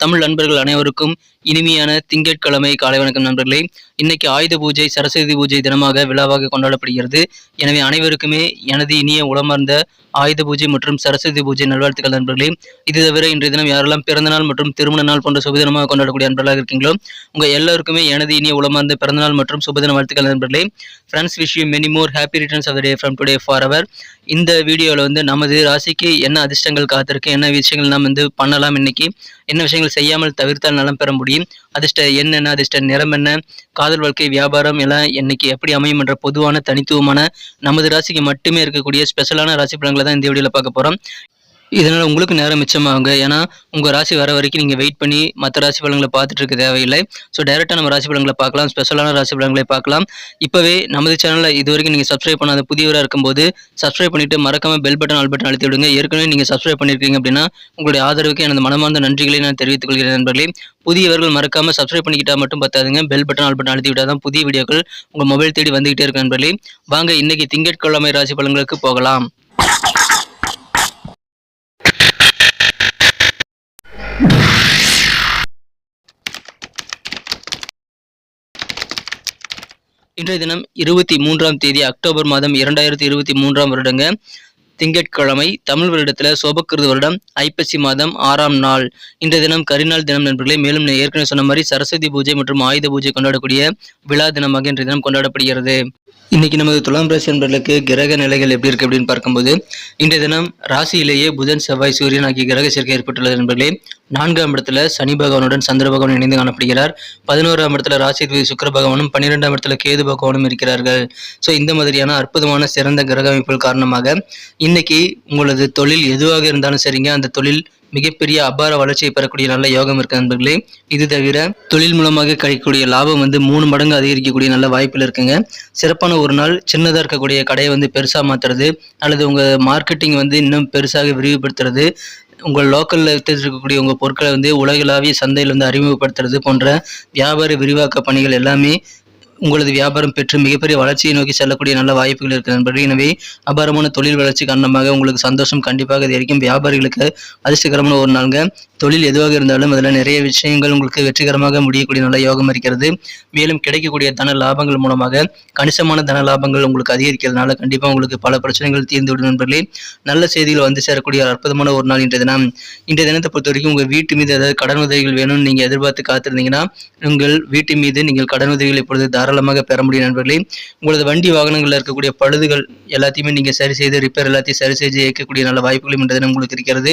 தமிழ் நண்பர்கள் அனைவருக்கும் இனிமையான திங்கட்கிழமை காலை வணக்கம் நண்பர்களே. இன்னைக்கு ஆயுத பூஜை சரஸ்வதி பூஜை தினமாக விழாவாக கொண்டாடப்படுகிறது. எனவே அனைவருக்குமே எனது இனிய உளமார்ந்த ஆயுத பூஜை மற்றும் சரஸ்வதி பூஜை நல்வாழ்த்துக்கள் நண்பர்களே. இது தவிர இன்றைய தினம் யாரெல்லாம் பிறந்த நாள் மற்றும் திருமண நாள் போன்ற சுபதினமாக கொண்டாடக்கூடிய நண்பர்களாக இருக்கீங்களோ உங்க எல்லாருக்குமே எனது இனிய உளமார்ந்த பிறந்தநாள் மற்றும் சுபதின வாழ்த்துக்கள் நண்பர்களே. Friends wish you many more happy returns of day from today for our இந்த வீடியோவில் வந்து நமது ராசிக்கு என்ன அதிர்ஷ்டங்கள் காத்திருக்கு என்ன விஷயங்கள் நாம் வந்து பண்ணலாம் இன்னைக்கு என்ன விஷயங்கள் செய்யாமல் தவிர்த்தால் நலம் பெற முடியும். அதிர்ஷ்ட எண் என்ன? அதிர்ஷ்ட நிறம் என்ன? காதல் வாழ்க்கை வியாபாரம் எல்லாம் இன்னைக்கு எப்படி அமையும் என்ற பொதுவான தனித்துவமான நமது ராசிக்கு மட்டுமே இருக்கக்கூடிய ஸ்பெஷலான ராசி பலன்களை தான் இந்த வீடியோவில் பார்க்க போகிறோம் இதனால் உங்களுக்கு நேரம் மிச்சமாகுங்க. ஏன்னா உங்கள் ராசி வர வரைக்கும் நீங்கள் வெயிட் பண்ணி மற்ற ராசி பலன்களை பார்த்துட்டு இருக்க தேவையில்லை. ஸோ டைரெக்டாக நம்ம ராசி பலன்களை பார்க்கலாம். ஸ்பெஷலான ராசி பலன்களை பார்க்கலாம். இப்போவே நமது சேனலில் இது வரைக்கும் நீங்கள் சப்ஸ்கிரைப் பண்ணாத புதியவராக இருக்கும்போது சப்ஸ்கிரைப் பண்ணிவிட்டு மறக்காமல் பெல் பட்டன் ஆல் பட்டன் அழுத்தி விடுங்க. ஏற்கனவே நீங்கள் சப்ஸ்கிரைப் பண்ணியிருக்கீங்க அப்படின்னா உங்களுடைய ஆதரவுக்கு எனது மனமார்ந்த நன்றிகளை நான் தெரிவித்துக் கொள்கிறேன் நண்பர்களே. புதியவர்கள் மறக்காமல் சப்ஸ்கிரைப் பண்ணிக்கிட்டால் மட்டும் பத்தாதுங்க. பெல் பட்டன் ஆல் பட்டன் அழுத்தி விட்டால் தான் புதிய வீடியோக்கள் உங்கள் மொபைல் தேடி வந்துகிட்டே இருக்க நண்பர்களே. வாங்க இன்றைக்கி திங்கட்கிழமை ராசி பலன்களுக்கு போகலாம். இன்றைய தினம் இருபத்தி மூன்றாம் தேதி அக்டோபர் மாதம் இரண்டாயிரத்தி இருபத்தி மூன்றாம் வருடங்க. திங்கட்கிழமை தமிழ் வருடத்தில் சோபக்கிருது வருடம் ஐப்பசி மாதம் ஆறாம் நாள். இன்றைய தினம் கரிநாள் தினம் நண்பர்களே மேலும் நான் ஏற்கனவே சொன்ன மாதிரி சரஸ்வதி பூஜை மற்றும் ஆயுத பூஜை கொண்டாடக்கூடிய விழா தினமாக இன்றைய தினம் கொண்டாடப்படுகிறது. இன்னைக்கு நமது துலாம் ராசி நண்பர்களுக்கு கிரக நிலைகள் எப்படி இருக்கு அப்படின்னு பார்க்கும்போது இன்றைய தினம் ராசியிலேயே புதன் செவ்வாய் சூரியன் ஆகிய கிரக சேர்க்கை ஏற்பட்டுள்ளது நண்பர்களே. நான்காம் இடத்துல சனி பகவானுடன் சந்திர பகவான் இணைந்து காணப்படுகிறார். பதினோராம் இடத்துல ராசித்வி சுக்கர பகவானும் பன்னிரெண்டாம் இடத்துல கேது பகவானும் இருக்கிறார்கள். ஸோ இந்த மாதிரியான அற்புதமான சிறந்த கிரக அமைப்புகள் காரணமாக இன்னைக்கு உங்களது தொழில் எதுவாக இருந்தாலும் சரிங்க. அந்த தொழில் மிகப்பெரிய அபார வளர்ச்சியை பெறக்கூடிய நல்ல யோகம் இருக்கு நண்பர்களே. இது தவிர தொழில் மூலமாக கிடைக்கக்கூடிய லாபம் வந்து மூணு மடங்கு அதிகரிக்கக்கூடிய நல்ல வாய்ப்பில் இருக்குங்க. சிறப்பான ஒரு நாள் சின்னதாக இருக்கக்கூடிய கடையை வந்து பெருசாக மாற்றுறது அல்லது உங்கள் மார்க்கெட்டிங் வந்து இன்னும் பெருசாக விரிவுபடுத்துறது உங்கள் லோக்கலில் இருக்கக்கூடிய உங்கள் பொருட்களை வந்து உலகளாவிய சந்தையில் வந்து அறிமுகப்படுத்துறது போன்ற வியாபார விரிவாக்க பணிகள் எல்லாமே உங்களது வியாபாரம் பெற்று மிகப்பெரிய வளர்ச்சியை நோக்கி செல்லக்கூடிய நல்ல வாய்ப்புகள் இருக்கு நண்பர்கள். எனவே அபாரமான தொழில் வளர்ச்சி காரணமாக உங்களுக்கு சந்தோஷம் கண்டிப்பாக அதிகரிக்கும் வியாபாரிகளுக்கு அதிர்ஷ்டகரமான ஒரு நாளுங்க. தொழில் எதுவாக இருந்தாலும் அதில் நிறைய விஷயங்கள் உங்களுக்கு வெற்றிகரமாக முடியக்கூடிய நல்ல யோகம் இருக்கிறது. மேலும் கிடைக்கக்கூடிய தன லாபங்கள் மூலமாக கணிசமான தன லாபங்கள் உங்களுக்கு அதிகரிக்கிறதுனால கண்டிப்பாக உங்களுக்கு பல பிரச்சனைகள் தீர்ந்துவிடும் நண்பர்களே. நல்ல செய்திகள் வந்து சேரக்கூடிய அற்புதமான ஒரு நாள் இன்றைய தினம். இன்றைய தினத்தை பொறுத்த வரைக்கும் உங்கள் வீட்டு மீது ஏதாவது கடன் உதவிகள் வேணும்னு நீங்கள் எதிர்பார்த்து காத்திருந்தீங்கன்னா உங்கள் வீட்டு மீது நீங்கள் கடன் உதவிகள் இப்பொழுது தாராளமாக பெற முடியும் நண்பர்களே. உங்களது வண்டி வாகனங்களில் இருக்கக்கூடிய பழுதுகள் எல்லாத்தையுமே நீங்கள் சரி செய்து ரிப்பேர் எல்லாத்தையும் சரி செய்து இயக்கக்கூடிய நல்ல வாய்ப்புகளும் இன்றைய தினம் உங்களுக்கு இருக்கிறது.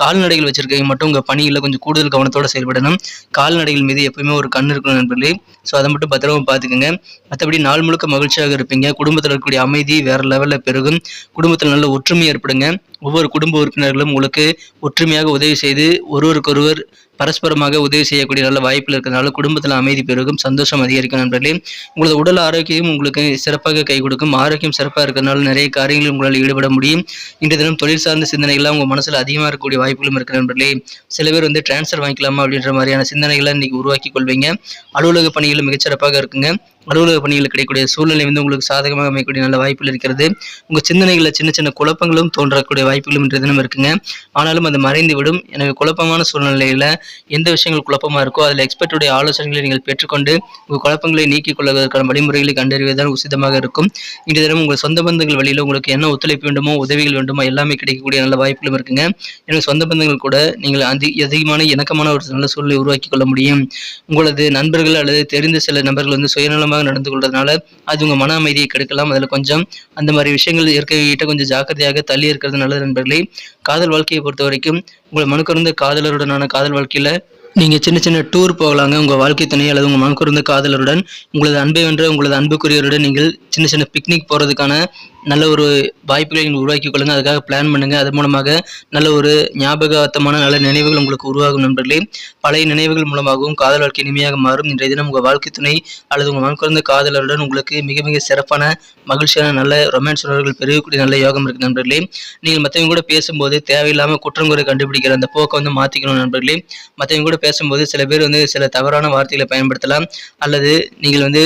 கால்நடைகள் வச்சிருக்கீங்க மட்டும் உங்கள் பணியில் கொஞ்சம் கூடுதல் கவனத்தோடு செயல்படணும். கால்நடைகள் மீது எப்பவுமே ஒரு கண் இருக்கணும் நண்பர்களே. ஸோ அதை மட்டும் பத்திரமா பார்த்துக்கோங்க. மற்றபடி நாள் முழுக்க மகிழ்ச்சியாக இருப்பீங்க. குடும்பத்தில் இருக்கக்கூடிய அமைதி வேற லெவலில் பெருகும். குடும்பத்தில் நல்ல ஒற்றுமை ஏற்படுங்க. ஒவ்வொரு குடும்ப உறுப்பினர்களும் உங்களுக்கு ஒற்றுமையாக உதவி செய்து ஒருவருக்கொருவர் பரஸ்பரமாக உதவி செய்யக்கூடிய நல்ல வாய்ப்பில் இருக்கிறதுனால குடும்பத்தில் அமைதி பெருகும் சந்தோஷம் அதிகரிக்கும் நண்பர்களே. உங்களது உடல் ஆரோக்கியம் உங்களுக்கு சிறப்பாக கை கொடுக்கும். ஆரோக்கியம் சிறப்பாக இருக்கிறதுனால நிறைய காரியங்களில் உங்களால் ஈடுபட முடியும். இன்றைய தினம் தொழில் சார்ந்த சிந்தனைகள்லாம் உங்கள் மனசில் அதிகமாக இருக்கக்கூடிய வாய்ப்புகளும் இருக்கிற நண்பர்களே. சில பேர் வந்து டிரான்ஸ்ஃபர் வாங்கிக்கலாமா அப்படின்ற மாதிரியான சிந்தனைகளை இன்னைக்கு உருவாக்கி கொள்வீங்க. அலுவலக பணிகளும் மிகச்சிறப்பாக இருக்குங்க. அலுவலக பணிகள் கிடைக்கக்கூடிய சூழ்நிலை வந்து உங்களுக்கு சாதகமாக அமையக்கூடிய நல்ல வாய்ப்புகள் இருக்கிறது. உங்கள் சிந்தனைகளில் சின்ன சின்ன குழப்பங்களும் தோன்றக்கூடிய வாய்ப்புகளும் இன்றைய தினம் இருக்குங்க. ஆனாலும் அது மறைந்து விடும் எனவே குழப்பமான சூழ்நிலையில் எந்த விஷயங்கள் குழப்பமாக இருக்கோ அதில் எக்ஸ்பர்ட்டுடைய ஆலோசனைகளை நீங்கள் பெற்றுக்கொண்டு உங்கள் குழப்பங்களை நீக்கிக் கொள்வதற்கான வழிமுறைகளை கண்டறிவதுதான் உசிதமாக இருக்கும். இன்றைய தினம் உங்கள் சொந்த பந்தங்கள் வழியில் உங்களுக்கு என்ன ஒத்துழைப்பு வேண்டுமோ உதவிகள் வேண்டுமோ எல்லாமே கிடைக்கக்கூடிய நல்ல வாய்ப்புகளும் இருக்குங்க. எனவே சொந்த பந்தங்கள் கூட நீங்கள் அதி அதிகமான இணக்கமான ஒரு நல்ல சூழ்நிலை உருவாக்கி கொள்ள முடியும். உங்களது நண்பர்கள் அல்லது தெரிந்த சில நபர்கள் வந்து சுயநலமாக நடந்து கொள்றதுனால அது உங்கள் மன அமைதியை கெடுக்கலாம். அதில் கொஞ்சம் அந்த மாதிரி விஷயங்கள் இயற்கையிட்ட கொஞ்சம் ஜாக்கிரதையாக தள்ளி இருக்கிறது நல்லது நண்பர்களே. காதல் வாழ்க்கையை பொறுத்த வரைக்கும் உங்களை மனுக்கருந்த காதலருடனான காதல் வாழ்க்கையில் நீங்கள் சின்ன சின்ன டூர் போகலாங்க. உங்கள் வாழ்க்கை துணை அல்லது உங்கள் மனக்குறந்த காதலருடன் உங்களது அன்பை வென்ற உங்களது அன்புக்குரியவருடன் நீங்கள் சின்ன சின்ன பிக்னிக் போகிறதுக்கான நல்ல ஒரு வாய்ப்புகளை நீங்கள் உருவாக்கி கொள்ளுங்கள் அதுக்காக பிளான் பண்ணுங்கள் அது மூலமாக நல்ல ஒரு ஞாபகத்தமான நல்ல நினைவுகள் உங்களுக்கு உருவாகும் நண்பர்களே. பழைய நினைவுகள் மூலமாகவும் காதல் வாழ்க்கை இனிமையாக மாறும். இன்றைய தினம் உங்கள் வாழ்க்கை துணை அல்லது உங்கள் மனக்குறந்த காதலருடன் உங்களுக்கு மிக மிக சிறப்பான மகிழ்ச்சியான நல்ல ரொமான்ஸ் உணர்வுகள் பெருகக்கூடிய நல்ல யோகம் இருக்குது நண்பர்களே. நீங்கள் மற்றவங்க கூட பேசும்போது தேவையில்லாமல் குற்றம் குறை கண்டுபிடிக்கிற அந்த போக்கை வந்து மாற்றிக்கணும் நண்பர்களே. மற்றவங்க கூட பேசும்போது சில பேர் வந்து சில தவறான வார்த்தைகளை பயன்படுத்தலாம். அல்லது நீங்கள் வந்து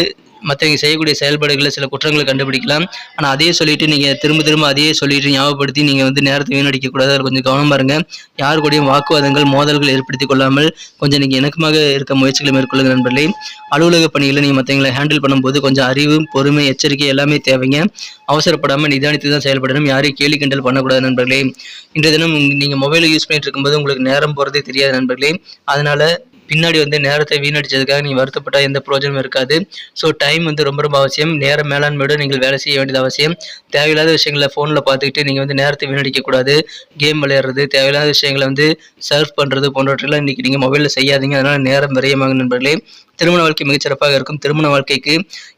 மற்றவங்க செய்யக்கூடிய செயல்பாடுகளில் சில குற்றங்களை கண்டுபிடிக்கலாம். ஆனால் அதையே சொல்லிட்டு நீங்கள் திரும்ப திரும்ப அதையே சொல்லிட்டு ஞாபகப்படுத்தி நீங்கள் வந்து நேரத்தை வீணடிக்கக்கூடாது. அதில் கொஞ்சம் கவனமாக இருங்க. யார் கூடயும் வாக்குவாதங்கள் மோதல்கள் ஏற்படுத்தி கொள்ளாமல் கொஞ்சம் நீங்கள் இணக்கமாக இருக்க முயற்சிகளை மேற்கொள்ளுங்க நண்பர்களே. அலுவலக பணிகளை நீங்கள் மற்றவங்களை ஹேண்டில் பண்ணும்போது கொஞ்சம் அறிவு பொறுமை எச்சரிக்கை எல்லாமே தேவைங்க. அவசரப்படாமல் நிதானித்து தான் செயல்படணும். யாரையும் கேலி கிண்டல் பண்ணக்கூடாது நண்பர்களே. இன்றைய தினம் நீங்கள் மொபைலை யூஸ் பண்ணிட்டு இருக்கும்போது உங்களுக்கு நேரம் போகிறதே தெரியாது நண்பர்களே. அதனால் பின்னாடி வந்து நேரத்தை வீணடிச்சதுக்காக நீங்கள் வருத்தப்பட்டால் எந்த பிரயோஜனமும் இருக்காது. ஸோ டைம் வந்து ரொம்ப ரொம்ப அவசியம். நேர மேலாண்மையோடு நீங்கள் வேலை செய்ய வேண்டியது அவசியம். தேவையில்லாத விஷயங்களை ஃபோனில் பார்த்துக்கிட்டு நீங்கள் வந்து நேரத்தை வீணடிக்கக்கூடாது கேம் விளையாடுறது தேவையில்லாத விஷயங்களை வந்து சர்ஃப் பண்ணுறது போன்றவற்றெல்லாம் இன்றைக்கி நீங்கள் மொபைலில் செய்யாதீங்க. அதனால் நேரம் விரையமாக நண்பர்களே. திருமண வாழ்க்கை மிகச்சிறப்பாக இருக்கும். திருமண வாழ்க்கைக்கு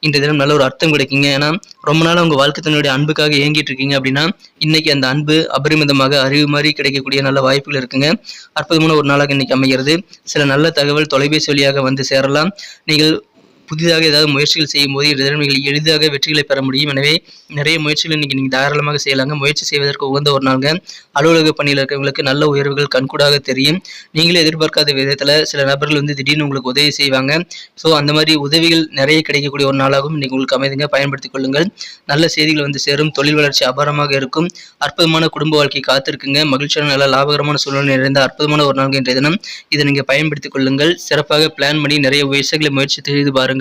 இன்றைய தினம் நல்ல ஒரு அர்த்தம் கிடைக்குங்க. ஏன்னா ரொம்ப நாள் உங்கள் வாழ்க்கை தன்னுடைய அன்புக்காக ஏங்கிட்டு இருக்கீங்க அப்படின்னா இன்னைக்கு அந்த அன்பு அபரிமிதமாக அறிவு மாதிரி கிடைக்கக்கூடிய நல்ல வாய்ப்புகள் இருக்குங்க. அற்புதமான ஒரு நாளாக இன்னைக்கு அமைகிறது. சில நல்ல தகவல் தொலைபேசி வழியாக வந்து சேரலாம். நீங்கள் புதிதாக ஏதாவது முயற்சிகள் செய்யும் போது இதில் நீங்கள் எளிதாக வெற்றிகளை பெற முடியும். எனவே நிறைய முயற்சிகள் இன்றைக்கி நீங்கள் தாராளமாக செய்யலாங்க. முயற்சி செய்வதற்கு உகந்த ஒரு நாளுங்க. அலுவலக பணியில் இருக்கிறவங்களுக்கு நல்ல உயர்வுகள் கண்கூடாக தெரியும். நீங்களே எதிர்பார்க்காத விதத்தில் சில நபர்கள் வந்து திடீர்னு உங்களுக்கு உதவி செய்வாங்க. ஸோ அந்த மாதிரி உதவிகள் நிறைய கிடைக்கக்கூடிய ஒரு நாளாகவும் நீங்கள் உங்களுக்கு அமைதுங்க. பயன்படுத்திக் கொள்ளுங்கள். நல்ல செய்திகள் வந்து சேரும். தொழில் வளர்ச்சி அபாரமாக இருக்கும். அற்புதமான குடும்ப வாழ்க்கை காத்திருக்குங்க. மகிழ்ச்சியான நல்ல லாபகரமான சூழ்நிலை நிறைந்த அற்புதமான ஒரு நாள் இன்றைய தினம். இதை நீங்கள் பயன்படுத்திக் கொள்ளுங்கள். சிறப்பாக பிளான் பண்ணி நிறைய விஷயங்களை முயற்சி செய்து பாருங்கள்.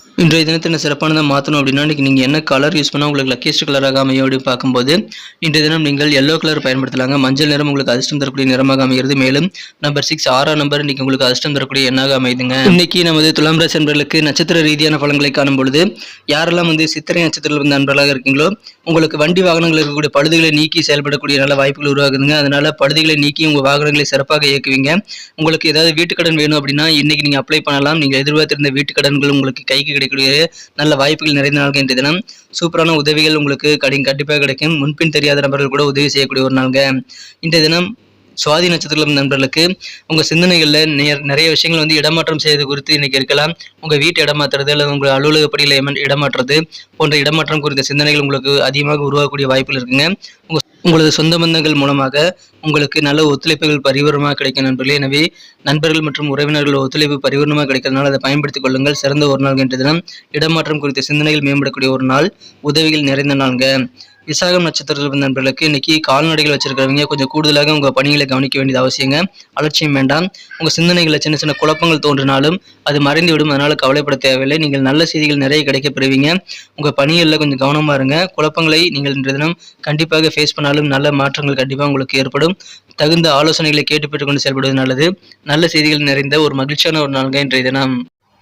இன்றைய தினத்தை நான் சிறப்பானதாக மாற்றணும் அப்படின்னா இன்றைக்கி நீங்கள் என்ன கலர் யூஸ் பண்ணால் உங்களுக்கு லக்கியஸ்ட் கலராக அமையும் அப்படின்னு பார்க்கும்போது இன்றைய தினம் நீங்கள் எல்லோ கலர் பயன்படுத்தலாங்க. மஞ்சள் நிறம் உங்களுக்கு அதிர்ஷ்டம் தரக்கூடிய நிறமாக அமைகிறது. மேலும் நம்பர் சிக்ஸ் ஆறாம் நம்பர் இன்னைக்கு உங்களுக்கு அதிர்ஷ்டம் தரக்கூடிய எண்ணாக அமைதுங்க. இன்னைக்கு நமது துலாம் ராசி நண்பர்களுக்கு நட்சத்திர ரீதியான பலன்களை காணும் பொழுது யாரெல்லாம் வந்து சித்திரை நட்சத்திரத்தில் வந்து நண்பர்களாக இருக்கீங்களோ உங்களுக்கு வண்டி வாகனங்கள் இருக்கக்கூடிய பழுதுகளை நீக்கி செயல்படக்கூடிய நல்ல வாய்ப்புகள் உருவாகுதுங்க. அதனால பழுதுகளை நீக்கி உங்கள் வாகனங்களை சிறப்பாக இயக்குவீங்க. உங்களுக்கு ஏதாவது வீட்டுக்கடன் வேணும் அப்படின்னா இன்னைக்கு நீங்கள் அப்ளை பண்ணலாம். நீங்கள் எதிர்பார்த்திருந்த வீட்டுக்கடன்கள் உங்களுக்கு கைக்கு கிடைக்கக்கூடிய நல்ல வாய்ப்புகள் நிறைந்த நாள்கள் இன்றைய தினம். சூப்பரான உதவிகள் உங்களுக்கு கடி கண்டிப்பாக கிடைக்கும். முன்பின் தெரியாத நபர்கள் கூட உதவி செய்யக்கூடிய ஒரு நாளுங்க. இன்றைய தினம் சுவாதி நட்சத்திரம் நண்பர்களுக்கு உங்கள் சிந்தனைகளில் நிறைய விஷயங்கள் வந்து இடமாற்றம் செய்வது குறித்து இன்னைக்கு இருக்கலாம். உங்கள் வீட்டை இடமாற்றுறது அல்லது உங்கள் அலுவலக அலுவலகப்படியில் இடமாற்றுறது போன்ற இடமாற்றம் குறித்த சிந்தனைகள் உங்களுக்கு அதிகமாக உருவாகக்கூடிய வாய்ப்புகள் இருக்குங்க. உங்கள் உங்களது சொந்த பந்தங்கள் மூலமாக உங்களுக்கு நல்ல ஒத்துழைப்புகள் பரிபூர்ணமாக கிடைக்கும் நண்பர்களே. எனவே நண்பர்கள் மற்றும் உறவினர்கள் ஒத்துழைப்பு பரிபூர்ணமாக கிடைக்கிறதுனால அதை பயன்படுத்திக் கொள்ளுங்கள். சிறந்த ஒரு நாள் என்ற தினம் இடமாற்றம் குறித்த சிந்தனைகள் மேம்படக்கூடிய ஒரு நாள். உதவிகள் நிறைந்த நாள்ங்க. விசாகம் நட்சத்திரத்தில் நண்பர்களுக்கு இன்னைக்கு கால்நடைகள் வச்சிருக்கிறவங்க கொஞ்சம் கூடுதலாக உங்கள் பணிகளை கவனிக்க வேண்டியது அவசியங்க. அலட்சியம் வேண்டாம். உங்கள் சிந்தனைகளில் சின்ன சின்ன குழப்பங்கள் தோன்றினாலும் அது மறைந்து விடும் அதனால கவலைப்பட தேவையில்லை. நீங்கள் நல்ல செய்திகள் நிறைய கிடைக்கப்படுவீங்க உங்கள் பணிகளில் கொஞ்சம் கவனமாக இருங்க. குழப்பங்களை நீங்கள் இன்றைய தினம் கண்டிப்பாக ஃபேஸ் பண்ணாலும் நல்ல மாற்றங்கள் கண்டிப்பாக உங்களுக்கு ஏற்படும். தகுந்த ஆலோசனைகளை கேட்டு பெற்றுக்கொண்டு செயல்படுவது நல்லது. நல்ல செய்திகள் நிறைந்த ஒரு மகிழ்ச்சியான ஒரு நாள்ங்க இன்றைய தினம்.